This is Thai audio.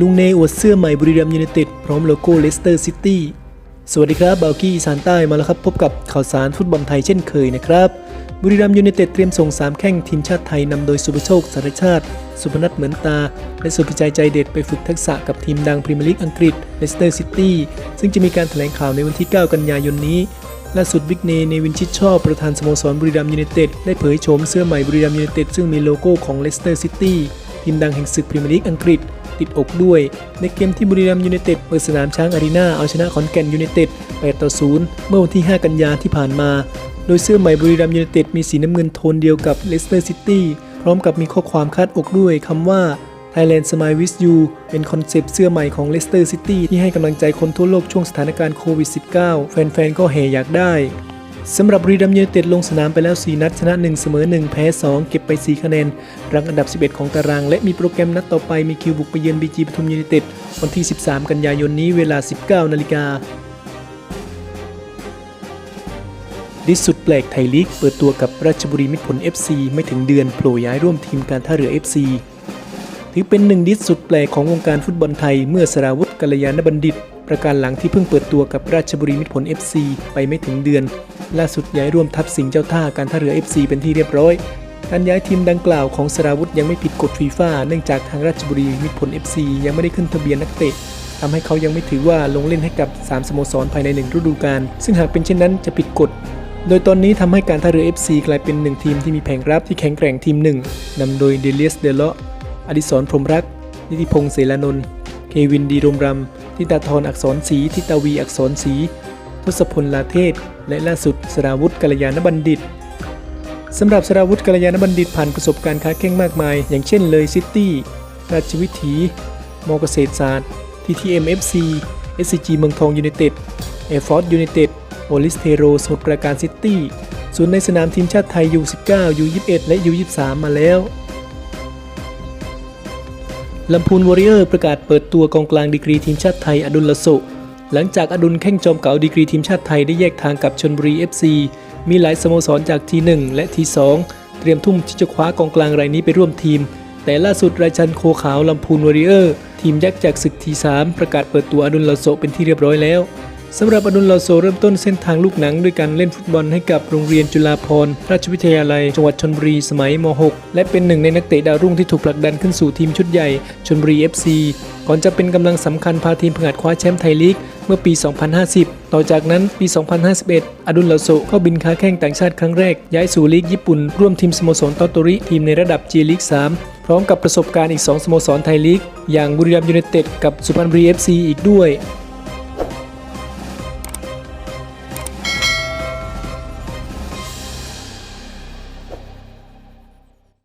ลุงเนอวดเสื้อใหม่บุรีรัมย์ยูไนเต็ดพร้อมโลโก้เลสเตอร์ซิตี้ สวัสดีครับบาวกี้อีสานใต้มาแล้วครับ พบกับข่าวสารฟุตบอลไทยเช่นเคยนะครับ บุรีรัมย์ยูไนเต็ดเตรียมส่ง 3 แข้งทีมชาติไทยนำโดยสุภโชคสารชาติ สุพนัทเหมือนตา และสุพิจัยใจเด็ดไปฝึกทักษะกับทีมดังพรีเมียร์ลีกอังกฤษเลสเตอร์ซิตี้ซึ่งจะมีการแถลงข่าวในวันที่ 9 กันยายนนี้ล่าสุดบิ๊กเนในวินชิดชอบประธานสโมสรบุรีรัมย์ยูไนเต็ดได้เผยโฉมเสื้อใหม่บุรีรัมย์ยูไนเต็ดซึ่งมีโลโก้ของเลสเตอร์ซิตี้ทีมดังแห่งศึกพรีเมียร์ลีกอังกฤษ ติดอกด้วย ในเกมที่บุรีรัมย์ยูไนเต็ดเปิดสนามช้างอารีนาเอาชนะขอนแก่นยูไนเต็ด8ต่อ0เมื่อวันที่ 5 กันยาที่ผ่านมา โดยเสื้อใหม่บุรีรัมย์ยูไนเต็ดมีสีน้ำเงินโทนเดียวกับเลสเตอร์ซิตี้พร้อมกับมีข้อความคาดอกด้วยคำว่า Thailand Smile with You เป็นคอนเซปต์เสื้อใหม่ของ Leicester City ที่ให้กำลังใจคนทั่วโลกช่วงสถานการณ์โควิด -19 แฟนๆ ก็แห่อยากได้ สำหรับบุรีรัมย์ยูไนเต็ดลงสนามไปแล้ว 4 นัดชนะ 1 เสมอ 1 แพ้ 2 เก็บไป 4 คะแนน รังอันดับ 11 ของตาราง และมีโปรแกรมนัดต่อไปมีคิวบุกไปเยือนบีจีปทุมยูไนเต็ดวันที่ 13 กันยายนนี้เวลา 19 นาฬิกาดิสสุดแปลกไทยลีก เปิดตัวกับราชบุรีมิตรผล FC ไม่ถึงเดือนโผล่ย้ายร่วมทีมการท่าเรือ FC ถือเป็นหนึ่งดิสสุดแปลกของวงการฟุตบอลไทยเมื่อสราวุธกัลยาณบัณฑิต ประการหลังที่เพิ่งเปิดตัวกับราชบุรีมิตรผล FC ไปไม่ถึงเดือน ล่าสุดย้ายร่วมทัพสิงห์เจ้าท่าการท่าเรือ FC เป็นที่เรียบร้อยการย้ายทีมดังกล่าวของสราวุธยังไม่ผิดกฎฟีฟ่าเนื่องจากทางราชบุรีมิตรผล FC ยังไม่ได้ขึ้นทะเบียนนักเตะทำให้เขายังไม่ถือว่าลงเล่นให้กับ 3 สโมสรภายในหนึ่งฤดูกาลซึ่งหากเป็นเช่นนั้นจะผิดกฎ โดยตอนนี้ทำให้การท่าเรือ FC กลายเป็นหนึ่งทีมที่มีแผงรับที่แข็งแกร่งทีมหนึ่งนำโดยเดลียสเดลเลาะอดิศรพรหมรัก นิติพงษ์เสรานนท์เควินดีรมรำ ทิตาธรอักษรศรีทิตาวีอักษรศรีทศพลลาเทศ และล่าสุดสราวุธกัลยาณบัณฑิตสำหรับสราวุธกัลยาณบัณฑิตผ่านประสบการณ์ค้าแข่งมากมาย อย่างเช่นเลยซิตี้ราชวิถีมอเกษตรศาสตร์ TTM FC SCG เมืองทองยูไนเต็ดแอร์ฟอร์สยูไนเต็ดโอลิสเทโรสมุทรปราการซิตี้ส่วนในสนามทีมชาติไทย U19 U21 และ U23 มาแล้ว ลำพูนวอริเออร์ประกาศเปิดตัวกองกลางดีกรีทีมชาติไทยอดุลละโสหลังจากอดุลแข้งจอมเก่าดีกรีทีมชาติไทยได้แยกทางกับชนบุรี FC มีหลายสโมสรจากที 1 และที 2 เตรียมทุ่มที่จะคว้ากองกลางรายนี้ไปร่วมทีม แต่ล่าสุดรายชันโคขาวลำพูนวอริเออร์ ทีมยักษ์จากศึกที3ประกาศเปิดตัวอดุลละโสเป็นที่เรียบร้อยแล้ว สำหรับอดุลลาโซเริ่มต้นเส้นทางลูกหนังด้วยการเล่นฟุตบอลให้กับโรงเรียนจุฬาภรณ์ราชวิทยาลัย จังหวัดชนบุรีสมัยม .6 และเป็นหนึ่งในนักเตะดาวรุ่งที่ถูกผลักดันขึ้นสู่ทีมชุดใหญ่ชนบุรี FC ก่อนจะเป็นกำลังสำคัญพาทีมผงาดคว้าแชมป์ไทยลีกเมื่อปี 2050 ต่อจากนั้นปี 2051 อดุลลาโซเข้าบินค้าแข้งต่างชาติครั้งแรก ย้ายสู่ลีกญี่ปุ่น ร่วมทีมสโมสรโตโตริทีมในระดับ J ลีก3พร้อมกับประสบการณ์อีก 2 สโมสรไทยลีก อย่างบุรีรัมย์ยูไนเต็ดกับสุพรรณบุรี FC อีกด้วย